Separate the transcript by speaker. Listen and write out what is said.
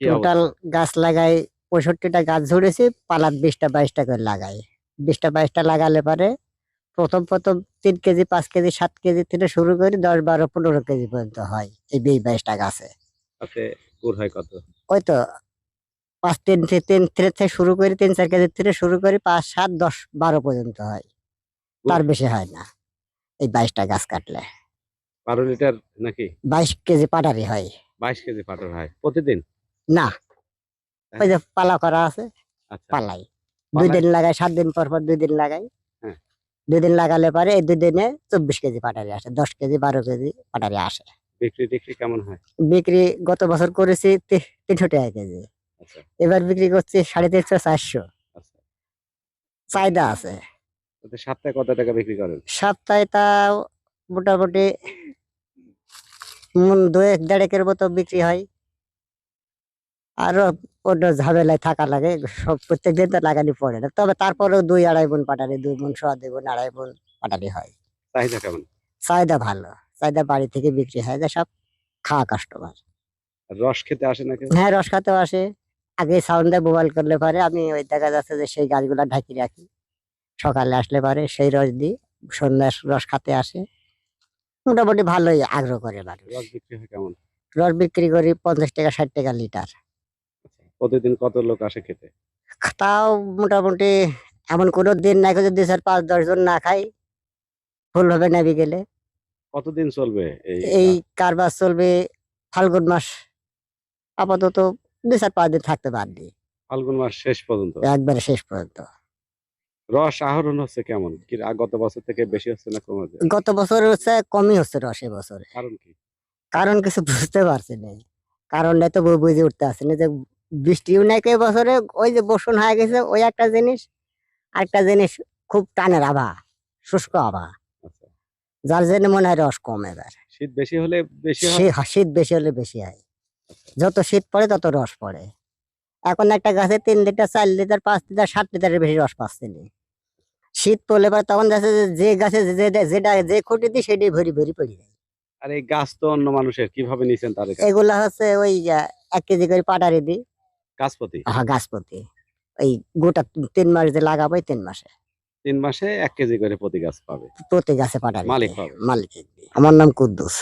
Speaker 1: Total গাছ লাগাই পঁয়ষট্টিটা গাছ ঝরেছে পালাত বিশটা বাইশটা করে লাগাই। বিশটা বাইশটা লাগালে পারে প্রথম প্রথম তিন কেজি পাঁচ কেজি সাত কেজি থেকে শুরু করে দশ বারো পনেরো কেজি পর্যন্ত হয় এই বিশ বাইশটা গাছে।
Speaker 2: হয় কত?
Speaker 1: ওই তো পাঁচ তিন তিন থেকে থেকে শুরু করে তিন চার কেজি থেকে শুরু করে পাঁচ সাত দশ বারো পর্যন্ত হয়। তার বেশি হয় না এই বাইশটা গাছ কাটলে।
Speaker 2: বারো লিটার নাকি?
Speaker 1: বাইশ কেজি পাটারি হয়।
Speaker 2: বাইশ কেজি পাটার হয়। প্রতিদিন?
Speaker 1: না। ওই যে পালা করা আছে
Speaker 2: আচ্ছা।
Speaker 1: পালাই। দুই দিন লাগাই সাত দিন পর পর দুই দিন লাগাই।
Speaker 2: হ্যাঁ।
Speaker 1: দুই দিন লাগালে পরে এই দুই দিনে চব্বিশ কেজি পাটারি আসে দশ কেজি বারো কেজি পাটারি আসে।
Speaker 2: বিক্রি টিক্রি কেমন হয়?
Speaker 1: বিক্রি গত বছর করেছি তিনশো টাকা কেজি।
Speaker 2: আচ্ছা।
Speaker 1: এবার বিক্রি করছি সাড়ে তিনশো চারশো।
Speaker 2: আচ্ছা।
Speaker 1: চাহিদা আছে।
Speaker 2: সপ্তাহে কত টাকা বিক্রি করেন?
Speaker 1: সপ্তাহে তা মোটামুটি মন দুয়েক দেড়েকের মতো বিক্রি হয়। আরও অন্য ঝামেলায় থাকা লাগে সব প্রত্যেক দিন তো লাগানি পড়ে না। তবে তারপরেও দুই আড়াই বোন পাটারি দুই বোন সোয়া দুই বোন আড়াই বোন পাটারি হয়।
Speaker 2: চাহিদা কেমন?
Speaker 1: চাহিদা ভালো। চাহিদা বাড়ি থেকে বিক্রি হয় যে সব খাওয়া কাস্টমার
Speaker 2: রস খেতে আসে নাকি?
Speaker 1: হ্যাঁ রস খাতেও আসে। আগে সাউন্ডে মোবাইল করলে পারে। আমি ওই দেখা যাচ্ছে যে সেই গাছগুলা ঢাকি রাখি। সকালে আসলে পারে সেই রস দিই সন্ধ্যায় রস খাতে আসে। মোটামুটি ভালোই আগ্রহ করে মানুষ।
Speaker 2: রস বিক্রি হয় কেমন?
Speaker 1: রস বিক্রি করি পঞ্চাশ টাকা ষাট টাকা লিটার।
Speaker 2: প্রতিদিন কত লোক আসে খেতে?
Speaker 1: তাও মোটামুটি এমন কোনো দিন নাই যদি চার পাঁচ দশ জন না খাই। ফুল হবে না বিকেলে
Speaker 2: কতদিন চলবে এই
Speaker 1: কারবার চলবে ফাল্গুন মাস। আপাতত দুই চার পাঁচ দিন থাকতে পারবি
Speaker 2: ফাল্গুন মাস শেষ পর্যন্ত?
Speaker 1: একবারে শেষ পর্যন্ত।
Speaker 2: রস আহরণ হচ্ছে কেমন? কি গত বছর থেকে বেশি হচ্ছে না কম হচ্ছে
Speaker 1: গত বছর হচ্ছে কমই হচ্ছে রস বছরে।
Speaker 2: কারণ কি?
Speaker 1: কারণ কিছু বুঝতে পারছি না কারণটা তো বুঝে উঠতে আসছে না যে বৃষ্টিও নাই কে বছরে ওই যে বসুন হয়ে গেছে ওই একটা জিনিস। আরেকটা জিনিস খুব টানের আভা শুষ্ক আভা।
Speaker 2: আচ্ছা।
Speaker 1: যার জন্য মনে হয় রস কম এবার।
Speaker 2: শীত বেশি হলে বেশি হয়?
Speaker 1: শীত বেশি হলে বেশি হয়। যত শীত পড়ে তত রস পড়ে। এখন একটা গাছে তিন লিটার চার লিটার পাঁচ লিটার সাত লিটারের বেশি রস পাচ্ছে না। শীত পড়লে পরে তখন যাচ্ছে যে- গাছে যেটা যে খুঁটি দিই সেটাই ভরি ভরি পড়ে যায়।
Speaker 2: আর এই গাছ তো অন্য মানুষের কীভাবে নিছেন তাদের?
Speaker 1: এগুলা হচ্ছে ওই এক কেজি করে পাটারি দিই।
Speaker 2: গাছপতি?
Speaker 1: হ্যাঁ গাছপতি। ওই গোটা তিন মাস যে লাগাবো এই তিন মাসে।
Speaker 2: তিন মাসে এক কেজি করে প্রতি গাছ পাবে?
Speaker 1: প্রতি গাছে পাটারি
Speaker 2: মালিক পাবে।
Speaker 1: মালিক আমার নাম কুদ্দুস।